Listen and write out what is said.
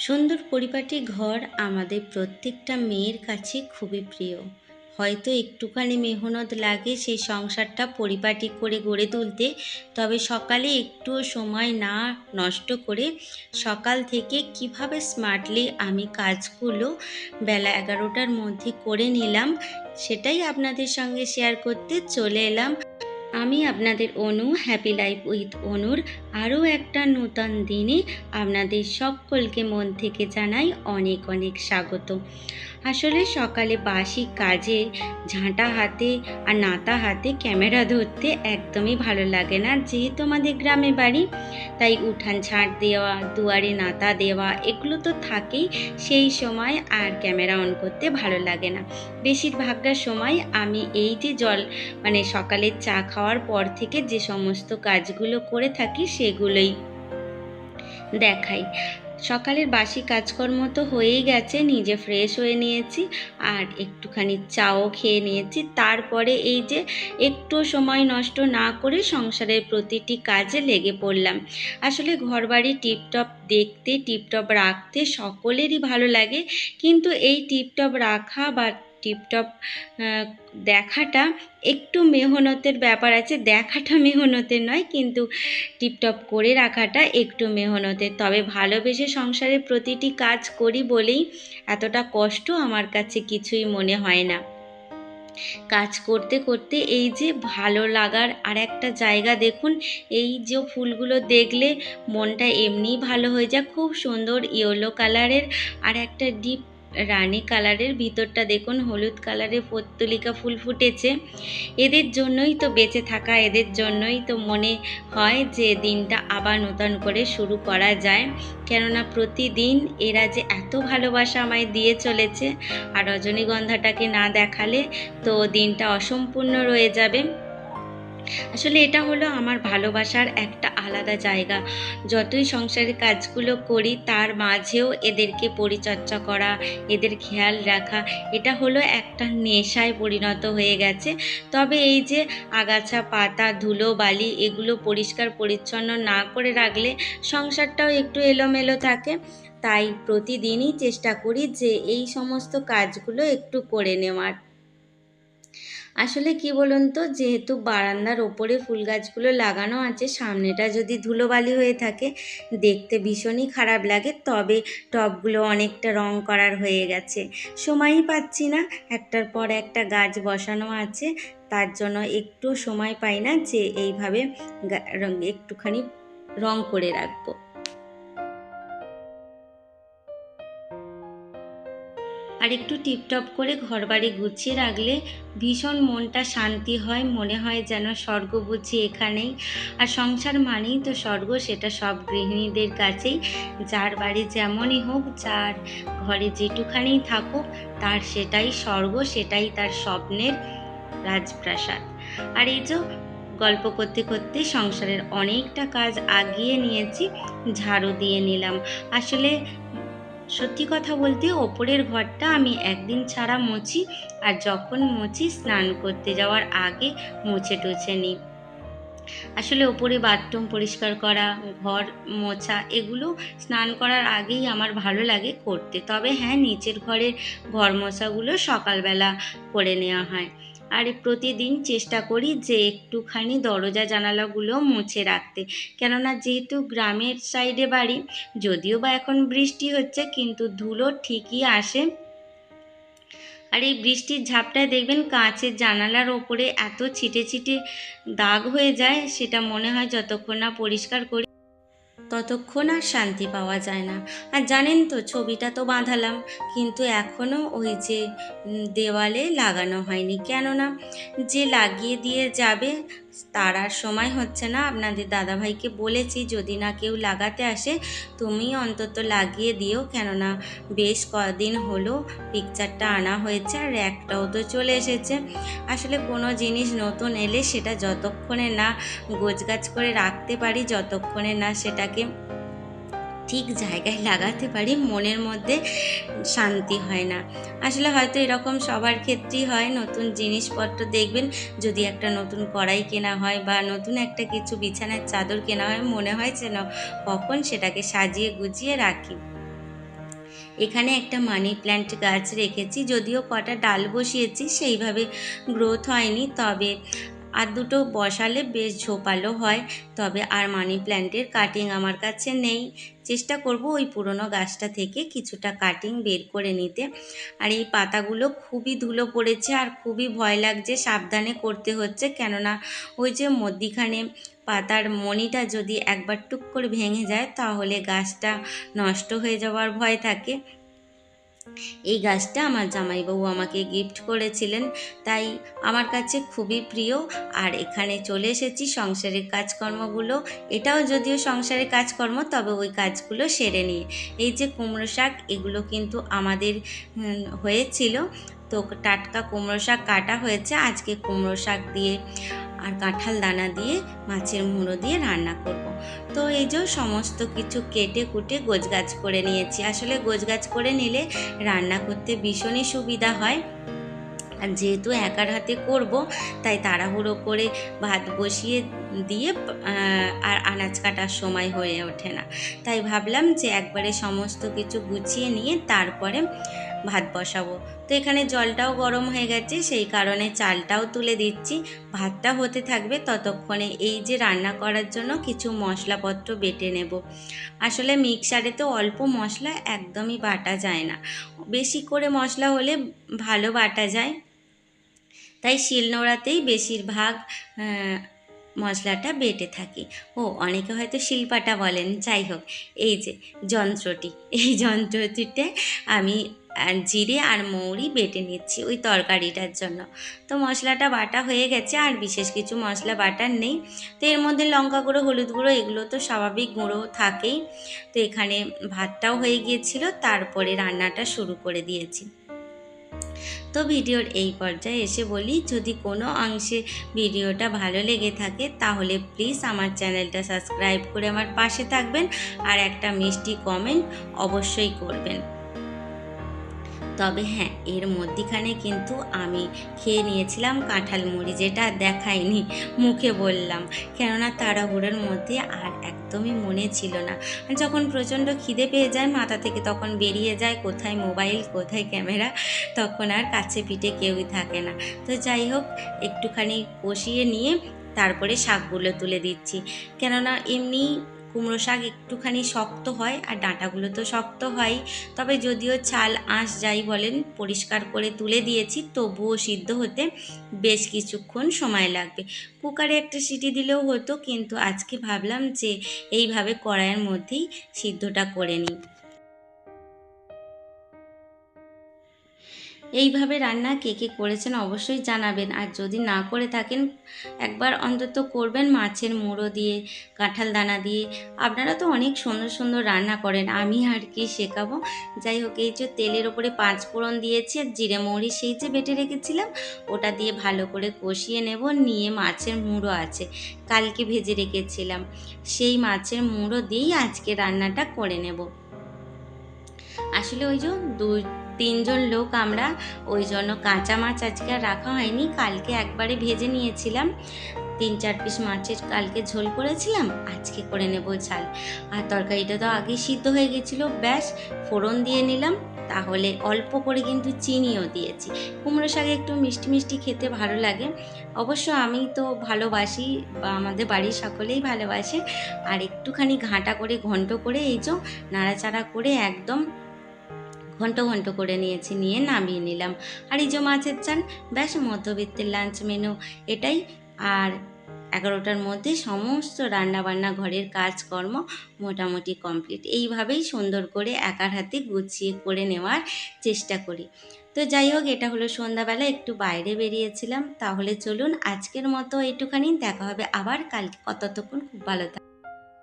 সুন্দর পরিপাটি ঘর আমাদের প্রত্যেকটা মেয়ের কাছে খুবই প্রিয়। হয়তো একটুখানি মেহনত লাগে সেই সংসারটা পরিপাটি করে গড়ে তুলতে, তবে সকালে একটু সময় না নষ্ট করে সকাল থেকে কীভাবে স্মার্টলি আমি কাজগুলো বেলা এগারোটার মধ্যে করে নিলাম, সেটাই আপনাদের সঙ্গে শেয়ার করতে চলে এলাম। আমি আপনাদের অনু হ্যাপি লাইফ উইথ অনুর আরও একটা নূতন দিনে আপনাদের সকলকে মন থেকে জানাই অনেক অনেক স্বাগত। আসলে সকালে বাসি কাজে, ঝাঁটা হাতে আর নাতা হাতে ক্যামেরা ধরতে একদমই ভালো লাগে না। যেহেতু আমাদের গ্রামে বাড়ি, তাই উঠান ঝাঁট দেওয়া, দুয়ারে নাতা দেওয়া এগুলো তো থাকেই সেই সময় আর ক্যামেরা অন করতে ভালো লাগে না। বেশিরভাগটা সময় আমি এই যে জল মানে সকালের চা খাওয়ার পর থেকে যে সমস্ত কাজগুলো করে থাকি সেগুলোই দেখাই। সকালের বাসি কাজকর্ম তো হয়েই গেছে, নিজে ফ্রেশ হয়ে নিয়েছি আর একটুখানি চাও খেয়ে নিয়েছি। তারপরে এই যে একটু সময় নষ্ট না করে সংসারের প্রতিটি কাজে লেগে পড়লাম। আসলে ঘরবাড়ি টিপটপ দেখতে, টিপটপ রাখতে সকলেরই ভালো লাগে, কিন্তু এই টিপটপ রাখা বা টিপটপ দেখাটা একটু মেহনতের ব্যাপার আছে, দেখাটা মেহনতের নয়, কিন্তু টিপটপ করে রাখাটা একটু মেহনতের। তবে ভালোবেসে সংসারের প্রতিটি কাজ করি বলেই এতটা কষ্ট আমার কাছে কিছুই মনে হয় না। কাজ করতে করতে এই যে ভালো লাগার আর একটা জায়গা দেখুন, এই যে ফুলগুলো দেখলে মনটা এমনিই ভালো হয়ে যায়। খুব সুন্দর ইয়েলো কালারের আর একটা ডিপ রানী কালারের ভিতরটা দেখুন, হলুদ কালারের পত্তলিকা ফুল ফুটেছে। এদের জন্যই তো বেঁচে থাকা, এদের জন্যই তো মনে হয় যে দিনটা আবার নতুন করে শুরু করা যায়। কেননা প্রতিদিন এরা যে এত ভালোবাসা আমায় দিয়ে চলেছে, আর রজনীগন্ধাটাকে না দেখালে তো দিনটা অসম্পূর্ণ রয়ে যাবে। আসলে এটা হলো আমার ভালোবাসার একটা আলাদা জায়গা। যতই সংসারের কাজগুলো করি, তার মাঝেও এদেরকে পরিচর্যা করা, এদের খেয়াল রাখা, এটা হলো একটা নেশায় পরিণত হয়ে গেছে। তবে এই যে আগাছা, পাতা, ধুলো, বালি, এগুলো পরিষ্কার, পরিচ্ছন্ন না করে রাখলে সংসারটাও একটু এলোমেলো থাকে। তাই প্রতিদিনই চেষ্টা করি যে এই সমস্ত কাজগুলো একটু করে নেওয়ার। আসলে কি বলুন তো, যেহেতু বারান্দার ওপরে ফুল গাছগুলো লাগানো আছে, সামনেটা যদি ধুলোবালি হয়ে থাকে, দেখতে ভীষণই খারাপ লাগে। তবে টবগুলো অনেকটা রং করার হয়ে গেছে। সময়ই পাচ্ছি না, একটার পর একটা গাছ বসানো আছে। তার জন্য একটু সময় পাই না যে এইভাবে একটুখানি রং করে রাখব। আর একটু টিপটপ করে ঘরবাড়ি গুছিয়ে রাখলে ভীষণ মনটা শান্তি হয়, মনে হয় যেন স্বর্গ বুঝি এখানেই। আর সংসার মানেই তো স্বর্গ, সেটা সব গৃহিণীদের কাছেই। যার বাড়ি যেমনই হোক, যার ঘরে যেটুখানি থাকুক, তার সেটাই স্বর্গ, সেটাই তার স্বপ্নের রাজপ্রাসাদ। আর এই যে গল্প করতে করতে সংসারের অনেকটা কাজ আগিয়ে নিয়েছি, ঝাড়ু দিয়ে নিলাম। আসলে সত্যি কথা বলতে ওপরের ঘরটা আমি একদিন ছাড়া মুছি আর যখন মুছি, স্নান করতে যাওয়ার আগে মুছে টুছে নিই। আসলে ওপরে বাথরুম পরিষ্কার করা, ঘর মোছা, এগুলো স্নান করার আগেই আমার ভালো লাগে করতে। তবে হ্যাঁ নিচের ঘরের ঘর মোছাগুলো সকালবেলা করে নেওয়া হয়। আর প্রতিদিন চেষ্টা করি যে একটুখানি দরজা জানালাগুলো মুছে রাখতে। কেননা যেহেতু গ্রামের সাইডে বাড়ি, যদিও বা এখন বৃষ্টি হচ্ছে, কিন্তু ধুলো ঠিকই আসে। আর এই বৃষ্টির ঝাপটায় দেখবেন কাঁচের জানালার ওপরে এত ছিটে ছিটে দাগ হয়ে যায়, সেটা মনে হয় যতক্ষণ না পরিষ্কার করি। ততক্ষণ আর শান্তি পাওয়া যায় না। আর জানেন তো, ছবিটা তো বাঁধালাম, কিন্তু এখনও ওই যে দেওয়ালে লাগানো হয়নি। কেননা যে লাগিয়ে দিয়ে যাবে তার আর সময় হচ্ছে না। আপনাদের দাদাভাইকে বলেছি, যদি না কেউ লাগাতে আসে, তুমি অন্তত লাগিয়ে দিও। কেননা বেশ কদিন হলো পিকচারটা আনা হয়েছে আর একটাও তো চলে এসেছে। আসলে কোনো জিনিস নতুন এলে সেটা যতক্ষণে না গোছগাছ করে রাখতে পারি, যতক্ষণে না সেটাকে ঠিক জায়গায় লাগাতে পারি, মনের মধ্যে শান্তি হয় না। আসলে হয়তো এরকম সবার ক্ষেত্রেই হয়, নতুন জিনিসপত্র দেখবেন, যদি একটা নতুন কড়াই কেনা হয় বা নতুন একটা কিছু বিছানার চাদর কেনা হয়, মনে হয় যেন কখন সেটাকে সাজিয়ে গুছিয়ে রাখি। এখানে একটা মানি প্ল্যান্ট গাছ রেখেছি, যদিও কটা ডাল বসিয়েছি, সেইভাবে গ্রোথ হয়নি, তবে আর দুটো বসালে বেশ ঝোপালো হয়, তবে আর মানি প্ল্যান্টের কাটিং আমার কাছে নেই। চেষ্টা করব ওই পুরনো গাছটা থেকে কিছুটা কাটিং বের করে নিতে। আর এই পাতাগুলো খুবই ধুলো পড়েছে আর খুবই ভয় লাগছে, সাবধানে করতে হচ্ছে। কেননা ওই যে মধ্যিখানে পাতার মণিটা যদি একবার টুক করে ভেঙে যায়, তাহলে গাছটা নষ্ট হয়ে যাওয়ার ভয় থাকে। এই গাছটা আমার জামাইবাবু আমাকে গিফট করেছিলেন, তাই আমার কাছে খুবই প্রিয়। আর এখানে চলে এসেছি সংসারের কাজকর্মগুলো। এটাও যদিও সংসারের কাজকর্ম, তবে ওই কাজগুলো সেরে নিয়ে। এই যে কুমড়ো শাক, এগুলো কিন্তু আমাদের হয়েছিল। তো টাটকা কুমড়ো শাক কাটা হয়েছে। আজকে কুমড়ো শাক দিয়ে আর কাঁঠাল দানা দিয়ে, মাছের মুড়ো দিয়ে রান্না করব। তো এই যে সমস্ত কিছু কেটে কুটে গোছগাছ করে নিয়েছি। আসলে গোছগাছ করে নিলে রান্না করতে ভীষণই সুবিধা হয়। আর যেহেতু একার হাতে করব, তাই তাড়াহুড়ো করে ভাত বসিয়ে দিয়ে আর আনাজ কাটার সময় হয়ে ওঠে না। তাই ভাবলাম যে একবারে সমস্ত কিছু গুছিয়ে নিয়ে তারপরে ভাত বসাবো। তো এখানে জলটাও গরম হয়ে গেছে, সেই কারণে চালটাও তুলে দিচ্ছি। ভাতটা হতে থাকবে ততক্ষণে। এই যে রান্না করার জন্য কিছু মশলাপত্র বেটে নেব। আসলে মিক্সারে তো অল্প মশলা, একদমই বাটা যায় না। বেশি করে মশলা হলে ভালো বাটা যায়। তাই শিলনোড়াতেই বেশিরভাগ মশলাটা বেটে থাকি। ও, অনেকে হয়তো শিলপাটা বলেন। যাই হোক, এই যে যন্ত্রটি। এই যন্ত্রটিতে আমি জিরে আর মৌরি বেটে নিচ্ছি ওই তরকারিটার জন্য। তো মশলাটা বাটা হয়ে গেছে আর বিশেষ কিছু মশলা বাটার নেই। তো এর মধ্যে লঙ্কা গুঁড়ো, হলুদ গুঁড়ো এগুলো তো স্বাভাবিক গুঁড়ো থাকেই। তো এখানে ভাতটাও হয়ে গিয়েছিল, তারপরে রান্নাটা শুরু করে দিয়েছি। তো ভিডিওর এই পর্যায়ে এসে বলি, যদি কোনো অংশে ভিডিওটা ভালো লেগে থাকে তাহলে প্লিজ আমার চ্যানেলটা সাবস্ক্রাইব করে আমার পাশে থাকবেন আর একটা মিষ্টি কমেন্ট অবশ্যই করবেন। তবে হ্যাঁ এর মধ্যিখানে কিন্তু আমি খেয়ে নিয়েছিলাম কাঁঠাল মুড়ি, যেটা দেখাইনি মুখে বললাম। কেননা তাড়াহুড়োর মধ্যে আর একদমই মনে ছিল না। যখন প্রচণ্ড খিদে পেয়ে যায় মাথা থেকে তখন বেরিয়ে যায়, কোথায় মোবাইল, কোথায় ক্যামেরা, তখন আর কাছে পিঠে কেউই থাকে না। তো যাই হোক, একটুখানি কষিয়ে নিয়ে তারপরে শাকগুলো তুলে দিচ্ছি। কেননা এমনি কুমড়ো শাক একটুখানি শক্ত হয় আর ডাঁটাগুলো তো শক্ত হয়। তবে যদিও ছাল, আঁশ যাই বলেন, পরিষ্কার করে তুলে দিয়েছি, তবুও সিদ্ধ হতে বেশ কিছুক্ষণ সময় লাগবে। কুকারে একটা সিটি দিলেও হতো, কিন্তু আজকে ভাবলাম যে এইভাবে কড়াইয়ের মধ্যেই সিদ্ধটা করে নিই। এইভাবে রান্না কে কে করেছেন অবশ্যই জানাবেন। আর যদি না করে থাকেন, একবার অন্তত করবেন মাছের মুড়ো দিয়ে, কাঁঠাল দানা দিয়ে। আপনারা তো অনেক সুন্দর সুন্দর রান্না করেন, আমি আর কি শেখাবো। যাই হোক, এই যে তেলের ওপরে পাঁচ ফোড়ন দিয়েছি আর জিরে মৌরি সেই যে বেটে রেখেছিলাম, ওটা দিয়ে ভালো করে কষিয়ে নেব, নিয়ে মাছের মুড়ো আছে, কালকে ভেজে রেখেছিলাম। সেই মাছের মুড়ো দিয়েই আজকে রান্নাটা করে নেব। আসলে ওই যে দুই তিনজন লোক আমরা, ওই জন্য কাঁচা মাছ আজকে আর রাখা হয়নি, কালকে একবারে ভেজে নিয়েছিলাম। তিন চার পিস মাছের কালকে ঝোল করেছিলাম, আজকে করে নেব ঝাল। আর তরকারিটা তো আগেই সিদ্ধ হয়ে গেছিল, ব্যাস, ফোড়ন দিয়ে নিলাম। তাহলে অল্প করে কিন্তু চিনিও দিয়েছি। কুমড়ো শাকে একটু মিষ্টি মিষ্টি খেতে ভালো লাগে। অবশ্য আমি তো ভালোবাসি, বা আমাদের বাড়ির সকলেই ভালোবাসে। আর একটুখানি ঘাঁটা করে, ঘন্ট করে, এই যে নাড়াচাড়া করে একদম ঘন্ট ঘন্ট করে নিয়েছি, নিয়ে নামিয়ে নিলাম। আর যে মাছের চান ব্যাস মধ্যবিত্তের লাঞ্চ মেনু এটাই। আর এগারোটার মধ্যে সমস্ত রান্নাবান্না, ঘরের কাজকর্ম মোটামুটি কমপ্লিট এইভাবেই সুন্দর করে একার হাতে গুছিয়ে করে নেওয়ার চেষ্টা করি। তো যাই হোক, এটা হলো সন্ধ্যাবেলা, একটু বাইরে বেরিয়েছিলাম। তাহলে চলুন আজকের মতো একটুখানি দেখা হবে আবার কালকে। কতক্ষণ খুব ভালো